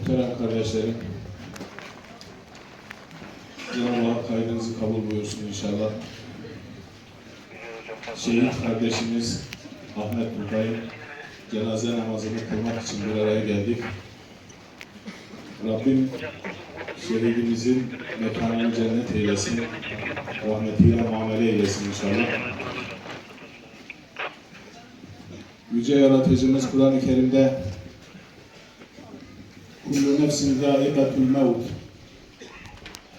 Muhterem kardeşlerim, Cenab-ı Hak hayrınızı kabul buyursun inşallah. Şehit kardeşimiz Ahmet Buradayım cenaze namazını kılmak için bir araya geldik. Rabbim şehidimizin mekanını cennet eylesin, rahmetiyle muamele eylesin inşallah. Yüce Yaratıcımız Kur'an-ı Kerim'de Kullu nefsin zâikatul mevt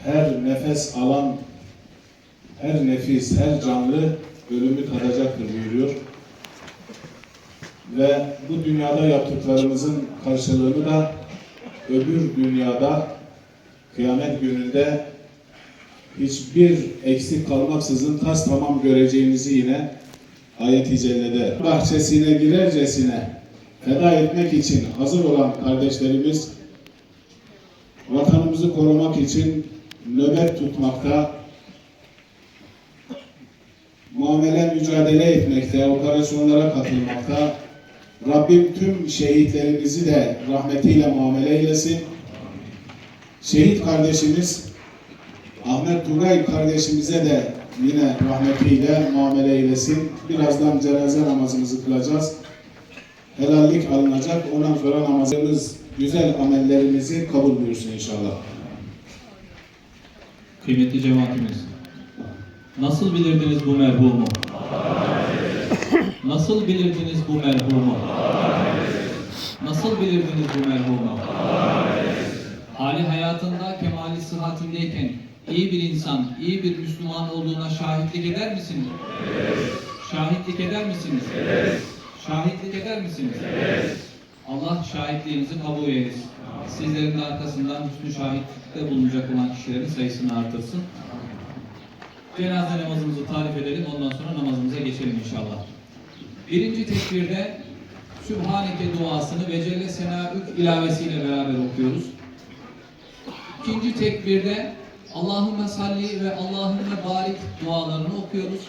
Her nefes alan, her nefis, her canlı ölümü tadacaktır buyuruyor. Ve bu dünyada yaptıklarımızın karşılığını da öbür dünyada kıyamet gününde hiçbir eksik kalmaksızın tas tamam göreceğimizi yine ayet-i cellede bahçesine girercesine feda etmek için hazır olan kardeşlerimiz vatanımızı korumak için nöbet tutmakta, muamele mücadele etmekte, operasyonlara katılmakta. Rabbim tüm şehitlerimizi de rahmetiyle muamele eylesin. Şehit kardeşimiz Ahmet Tugay kardeşimize de yine rahmetiyle muamele eylesin. Birazdan cenaze namazımızı kılacağız. Helallik alınacak. Ondan sonra namazımız, güzel amellerimizi kabul buyursun inşallah. Kıymetli cemaatimiz, nasıl bilirdiniz bu merhumu? Nasıl bilirdiniz bu merhumu? Nasıl bilirdiniz bu merhumu? Hali hayatında kemali sıhhatindeyken iyi bir insan, iyi bir Müslüman olduğuna şahitlik eder misiniz? Şahitlik eder misiniz? Şahitlik eder misiniz? Allah şahitliğinizi kabul eylesin. Sizlerin de arkasından hüsnü şahitlikte bulunacak olan kişilerin sayısını artırsın. Cenaze namazımızı tarif edelim, ondan sonra namazımıza geçelim inşallah. Birinci tekbirde Sübhaneke duasını ve Celle Senaük ilavesiyle beraber okuyoruz. İkinci tekbirde Allahümme salli ve Allahümme barik dualarını okuyoruz.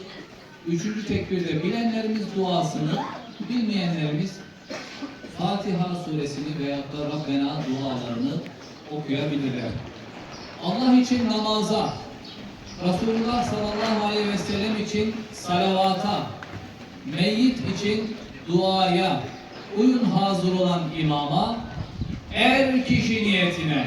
Üçüncü tekbirde bilenlerimiz duasını, bilmeyenlerimiz Fatiha suresini veyahut da Rabbena dualarını okuyabilirler. Allah için namaza, Resulullah sallallahu aleyhi ve sellem için salavata, meyyit için duaya, uyun hazır olan imama, er kişi niyetine,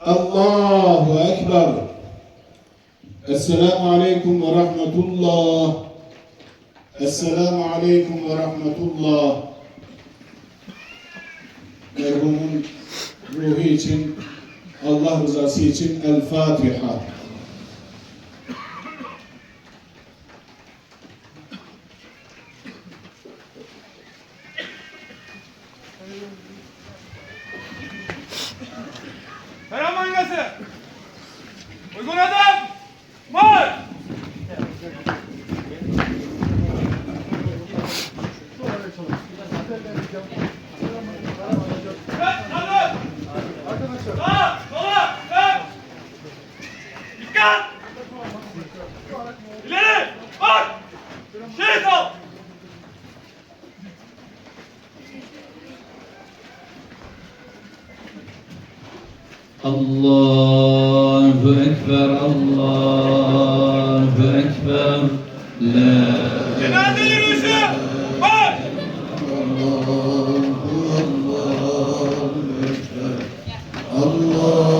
Allahu Ekber. Esselamu Aleyküm ve Rahmetullah. Esselamu Aleyküm ve Rahmetullah. Merhumun ruhu için, Allah rızası için El Fatiha. Ferhan mangası. Uygun adam. Var. Allahu Ekber, Allahu Ekber. La Cenaze yürüyüşü! Var! Allahu, Allahu Ekber. Allah.